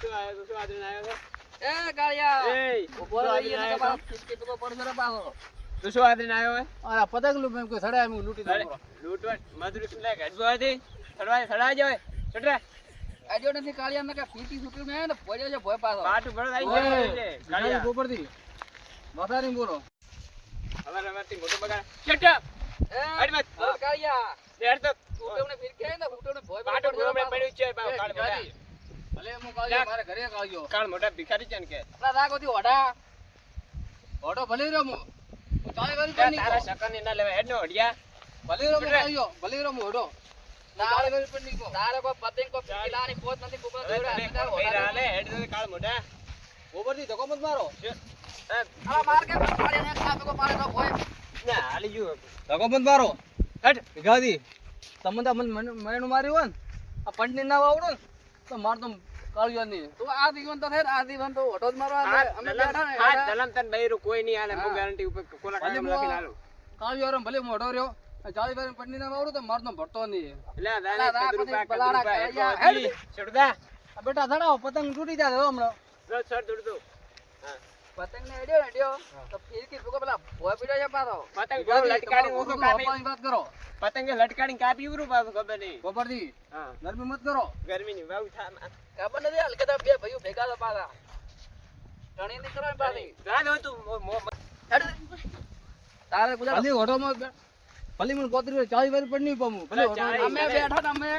શું આયો તો, શું આદરીને આયો તો? એ કાળિયા એય, ઊભો રહી એને આયો કપા તો? પડશે રે પાછો તું શું આદરીને આયો હે? આ પતંગ લૂંટ એમ કોઈ સડાય એમ લૂંટી અરે, દઉં લૂંટવા, મજૂરી શું લે, હતી? સડવાય, સડાય જાય, સડરે. આજો નથી કાળિયા ને કે પીટી મેં ને પડ્યો છે ભોય પાછો પાટું મોટો અરે મત. તો. ને ભોય પાટું પડ્યું છે, બાપ. ભલે હું કાળિયો મારે ઘરે કાળિયો કાળ મોટા ભિખારી છે ને કે. ના રાખો થી ઓઢા. ઓઢો ભલે રહ્યો હું ચાલી વારી પણ તારા નહીં શકનની ના લેવાય, હેડ નો હડિયા. ભલે રહ્યો હું છોકરા. ભલે રહ્યો હું ઓઢો તારે વારી પણ નહીં તારે કોઈ પતંગ કોઈ પીલાની પોત નથી કોકનો હવે દોડા તને નથી કોણ ભઈ રાલે, હેડ તો કાળ મોટા. ગોબરથી ધક્કો મત મારો. આ માર કે પાડે ને ખા તો પાડે તો ભોય ના, હાલી ગયું. ધક્કો મત મારો. હેડ. ભીખાથી તમને તો મને મેણું માર્યું હોય ને. આ પંડની ના આવડો ને તો માર તો કાળિયો નહીં આ દીવન તો થાય આ દીવન તો ઓઢો જ મારવા અમે બેઠા ને આ હેઠા. દલમ બૈરું કોઈ નહીં હું હા. ઉપર. કાળિયો હારો ભલે મોઢો રહ્યો ભાઈ પંડની ના આવડો તો માર ભરતો નહીં એટલે. છોડદા. બેટા ધડાવો પતંગ તૂટી જાય હમણાં હા. પતંગ ને અડ્યો ને અડ્યો તો ફીરકી ભૂકો પેલા ભોય પીડ્યો છે પાછો. પતંગ જો લટકાડીને ઊંધો કાપી. વાત કરો. પતંગે લટકાડીને કાપી ઉરું પાછું, ખબર નહીં. ગોબરથી હા. ગરમી મત કરો. ગરમીની વાવ થા- ખબર નથી હાલ કદાચ બે ભાઈઓ ભેગા તો પાછા. ટણી ની કરો પાછી જા તું, તારે ગુજરાત ઓટો માં ભલી મને પોતરી ચાલી વાર પણ નહીં પમું ભલે અમે બેઠા તમે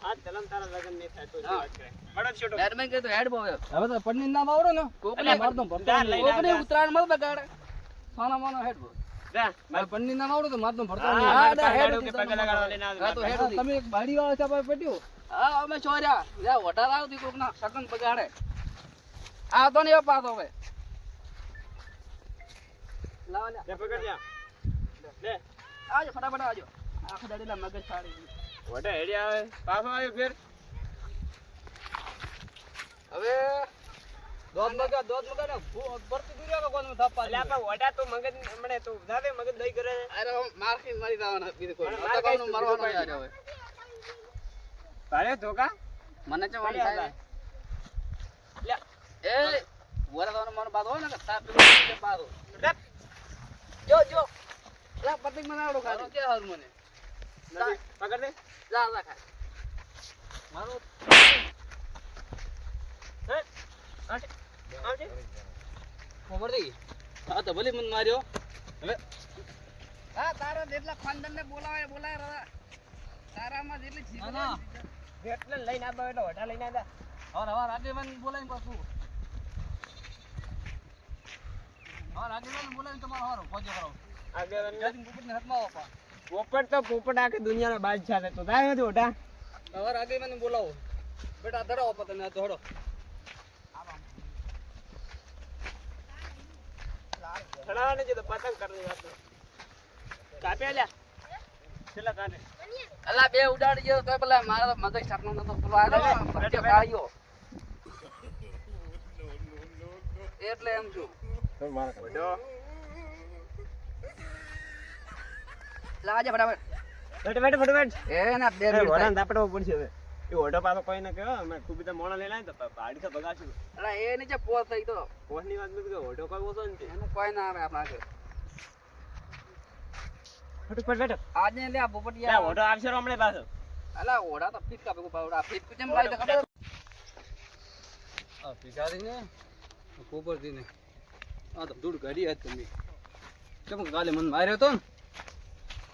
હાથ જલમ તારા લગન નહીં થાય, તો. વાત કરે. બળદ છોટો. કે તો હેડ બોવે હવે તો પડની ના આવડો ને કોકને માર નહીં. કોકને આવ, મત બગાડ સોના માનો હેડ બોલ પન્ની આવડો તો નહીં. હા, હેડ. હેડ. તમે એક બાડી વાળા અમે ચોર્યા જા વટાર આવતી કોક ના સકન બગાડે આ તો નહીં પાછો હવે લાવ લે લે, પકડ જા. લે. આવજો ફટાફટ આવજો. આખો દાડીના મગજ ફાડી વઢે હેડી આવે. પાછો આવ્યો ફેર. હવે દોધ મગા દોધ મગા ને ભરતી દુર્યા કો કોનું થાપ એટલે આપણે વઢા તો મગજ હમણે તું જાતે મગજ દઈ કરે છે. અરે હું માર જવાના બીજું કોઈ. મરવાનું બીજું યાર હવે. ભારે ધોકા મને ચમ આમ થાય. લે. એ વરદાનો મન બાદ હોય ને સાપ બાદ જો જો. લા પતંગ બનાવડો ખાલી. કે હાલ મને? પકડ દે. જા જા ખાય મારો. હે? આટે. આટે. ખબર થઈ હા તો ભલે મને માર્યો. હવે. હા તારા જેટલા ખાનદાન ને બોલાવે બોલાવે રવા તારામાં જેટલી જીભ એટલે લઈને આવો એટલે વઢા લઈને આજા. હવાર હવાર આગેવાન બોલાવીને પાછું. હવે આગેવાન બોલાવીને તમારો હવાર ફોજો કરો. પોપટ તો પોપટ આખી દુનિયાનો બાદશાહ છે. તો થાય નથી વઢા. હવાર મને બોલાવો બેટા ધરાવો પતંગ આ ચડાવવાની છે તો પતંગ કરવી વાત કાપ્યા લ્યા. છેલ્લા કાને. અલા બે ઉડાડી ગયો તો પેલા મારા મગજ સાપનો નતો પેલો આવ્યો. એટલે એમ છું. લાજે ફટાફટ બેટ બેઠ, ફટાફટ. એ ના બે મિનિટ વઢાને થાય. પડશે હવે. એ વઢો પાછો કોઈ ને કહેવાય, અમે ખૂબ બધા મોણા આવ્યા તો ભાડી તો બગાશું અલા એ નીચે પોસ થઈ તો કોસની વાત નથી કે વઢો કોઈ ઓછો નથી. એનું કોઈ ના આવે આપણા આગળ. ફટાફટ બેટ આજે લે આ બોપટિયા વઢો આવશે રો હમણાં પાછો. અલા ઓડા તો ફીટ કાપે પાવડા ફીટ કેમ લાઈ તો ખબર આ પીસાડી ને કોપર દીને આ તો દૂર ગાડી હતી તમે કેમ કાલે મને માર્યો તો ને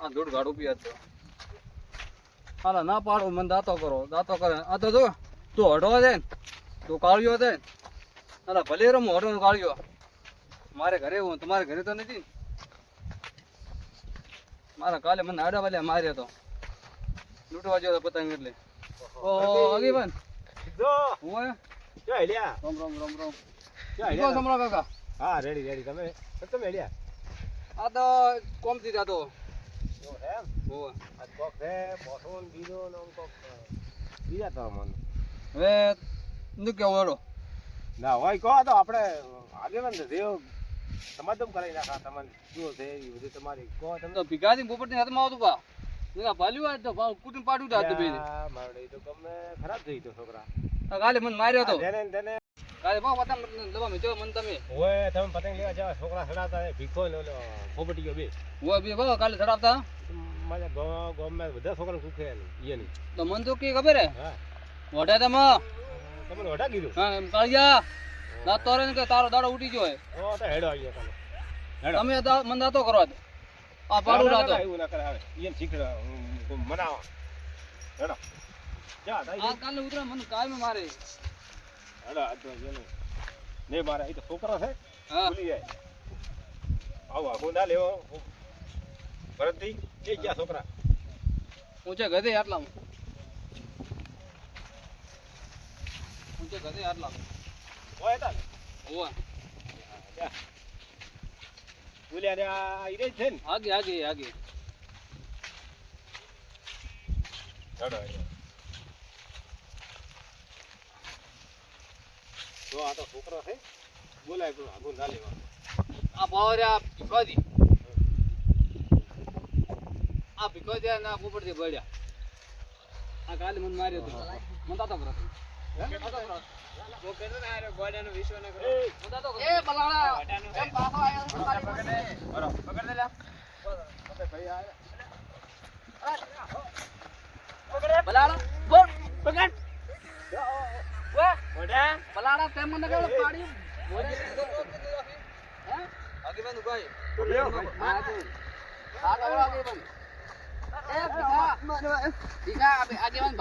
આ ધૂળ ગાડું બી હતો હાલા ના પાડો મને દાંતો કરો દાંતો કરે. આ તો જો તું હડો છે તું કાળ્યો છે ને. હાલા ભલે રમું હડો કાળ્યો. મારે ઘરે હું તમારે ઘરે તો નથી. મારા કાલે મને આડા વાલે માર્યો તો. લૂંટવા ગયો તો પતંગ એટલે. ઓ આગેવાન જો. હું જો હેલ્યા. રમ રમ રમ રમ. જો હેલ્યા. સમરા કાકા? હા રેડી રેડી તમે તમે હેલ્યા. આ તો કોમથી જાતો. બીજો તો હવે શું કેવું હેડો ના હોય કહો તો આપણે આગેવાન દેવ સમાધમ કરાવી નાખા તમને શું છે એ બધું તમારી કહો તમે તો ભીખાથી પોપટની હાથમાં આવતું કા ના ભાલ્યું તો ભાવ કુટુંબ પાડું તા બે આ તો ગમે ખરાબ થઈ તો છોકરા કાલે મને માર્યો તો જેને ને તેને કાલે મને તમે ઓય તમે પતંગ લેવા જાવ છોકરા સડાતા ભીખો લો ઓલો પોપટી ગયો બે. હું બે ભાવ કાલે ચડાવતા? મારા ગામ ગામમાં બધા છોકરાને સુખે નહીં ઈયની તો મને તો કે ખબર હે? મોઢા તમે. તમને વઢા કીધું? હા એમ કાળિયા ના તોરે ને કે તારો દાડો ઉઠી ગયો હે. ઓ તો હેડો આવી ગયો હેડો. તમે મને દાતો કરો આ પાડું ના, ના, રાતો એવું ના કરે. આવે ઈયન શીખડા મનાવો. હેડો. આ કાલે ઉતરા મને કાયમ મારે. હેડો આ તો નહીં મારે એ તો છોકરા છે. હા. ભૂલી જાય. આવો આખું ના લેવો. ભરતજી. એ ગયા છોકરા. ઊંચે ગધે આટલામાં. ઊંચે ગધે આટલામાં. ઓય તા હોવા. બોલ્યા રે આ ઈ રહી છે ને? આગે આગે આગે. હેડો આ તો છોકરો છે. બોલાય પણ આખું ના લેવા આ ભાવ આ ભીખોજી ના પોપટથી ભળ્યા આ કાલે મને માર્યો હતો મને તાતો કરો ગોડાનો વિશ્વ ન કરો. એ બલાડા એમ પાછો આયો તો તારી પાસે. હેડો પકડ દે લ્યા. ભાઈ આ બલાડા બોલ પકડ. વાહ. ગોડા. બલાડા તેમ મને કેવું આગેવાન ઉભાઈ હા તો હા તો આગેવાન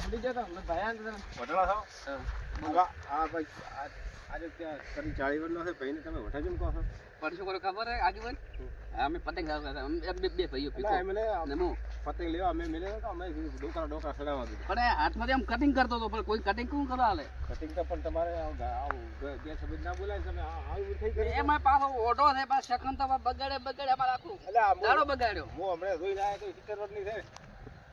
ભૂલી મને ભયાન આજે ત્યાં કરી ચાળી વર્ષનો છે ભાઈને તમે વઢા કહો છો? પણ શું કર્યું ખબર હે આગેવાન અમે પતંગ હતા. અમે બે ભાઈઓ પતંગ લેવા અમે મેલે તો અમે ડોકા ડોકા સડાવવા દીધું. પણ એ હાથમાંથી આમ કટિંગ કરતો હતો પણ કોઈ કટિંગ કોણ કરવા હાલે? કટિંગ તો પણ તમારે બે બે ના બોલાય તમે આવું થઈ ગયું એમાં પાછો ઓઢો છે પાછો સેકન્ડ તો બગાડે બગાડે અમારે આખું એટલે દાડો હું બગાડ્યો. હું હમણાં જોઈને આવ્યો તો સિત્તેર વર્ષની છે.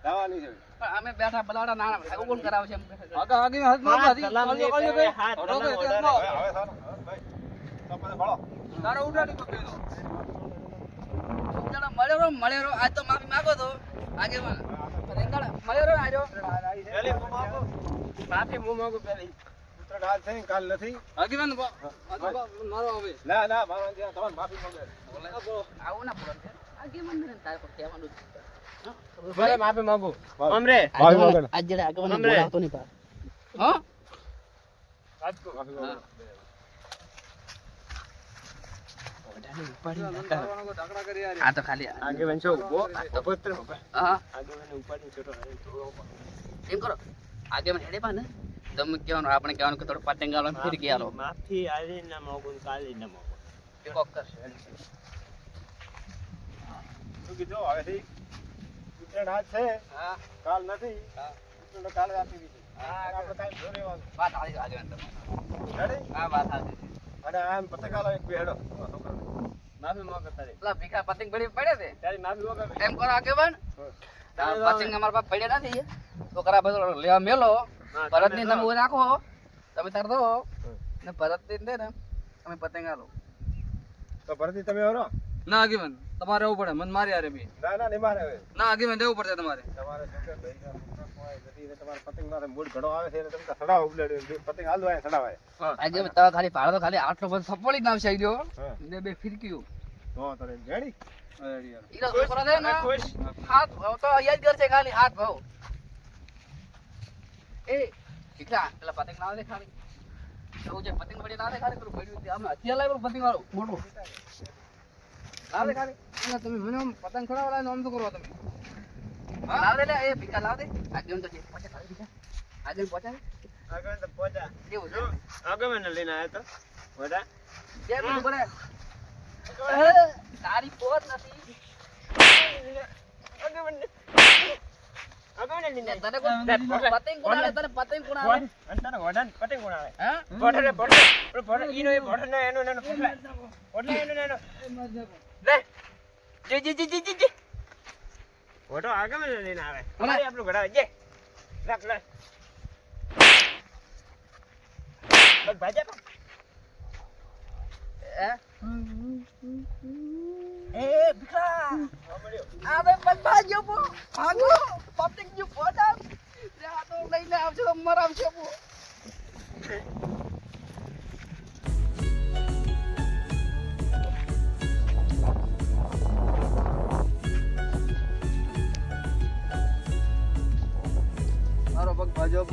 દાવાની છે. પણ અમે બેઠા બલાડા નાના કોણ કરાવે છે આગા આગી હાથ મારતા મારતા હતી. હતી કળિયો, કળિયો, કળિયો. હાથ ઓઢો કે કલામ ત્યાં ઓઢાડે. ન. હવે હવે સારું હવે ભાઈ તો પછી ભળો. તારો ઉડાડી પકડ્યો. જણા મળ્યો રો આજ તો માફી માંગો તો. આગેવાન પણ એમ દાડા આજો. પેલી હું માંગુ. માફી હું માંગુ પેલી ઉત્તરાયણ આજ કાલ નથી. આગેવાન બા- આ તો મારો આવે ના ના મારા તમારે માફી માંગે આવું ના બોલ આગેવાન તારે પર કહેવાનું જ. હા? ભલે માફી માંગુ અમરે માફી માંગે આજ જરા આગેવાન હમરે. બોલાવતો નહીં પાછો. હા માફી માંગે ઢાકડા કરી યાર. આ તો ખાલી આગેવાન છો ઊભો અભદ્ર હા આગેવાન ઉપાડી છોટો એમ કરો આગેવાન હેડે પા ને તમે કહેવાનું આપણે કહેવાનું કે થોડો પતંગ આલો ને ફિર ગયા લો માફી આજે ના માંગુ ને કાલે ના માંગુ કોક કરશે શું કીધું હવેથી આજ છે. કાલ નથી. હા. કાલે આપી દીધી. આપણે કાંઈ જો વાત આવી આગેવાન રેડી હા વાત આવી અને આમ પતંગ એક બે હેડો માફી માંગો પેલા ભીખા પતંગ પડી પડે છે? તારી માફી માંગો એમ કરો આગેવાન. પતંગ અમારા પાસે પડ્યા નથી. છોકરા બધો લેવા મેલો. ભરતની તમે નાખો રાખો. તમે તાર દો. ને ભરતની દે ને. તમે પતંગ આલો તો ભરતી તમે હરો ના આગેવાન. તમારે આવવું પડે મને મારી આરે બી. ના ના નહીં મારે હવે. ના આગેવાન રહેવું પડશે તમારે. તમારે પતંગ આવે છે તો પતંગ હાલવા સડાવાય આગેવાન તમે ખાલી ભાડો ખાલી આટલો બધો સપોડી જ નાખશે ગયો ને બે ફિરકીઓ. તો તારે રેડી? ઈનો છોકરો છે ને હાથ ભાવ તો અહીંયા કરશે ખાલી હાથ ભાવ. એ કેટલા પેલા પતંગ ના દે ખાલી? પતંગ પડી ના ખાલી પેલું પડ્યું આમાં હથિયાર લાવ્યો પતંગ વાળો. મોટો ના દે ખાલી. ના તમે મને પતંગ ખરાબ લાવીને આમ તો કરો તમે. હા લાવ દે લે એ ભીખા લાવ દે. આગળ તો પહોંચે ખાલી ભીખા. આગળ પહોંચે. આગેવાન તો પહોંચા. કેવું છે? લઈને તો. વડા. બોલે તારી પોત નથી. આગેવાન આવે આવે આવે ભોટો આગળ લઈને આવે. અમારે આપણું ઘડાવે. જે રાખ લે. ભાજા હે? એ અરે પણ ભાગ્યો ભાગો. લઈને આવશે તો મરાવશે મારો પગ ભાજપ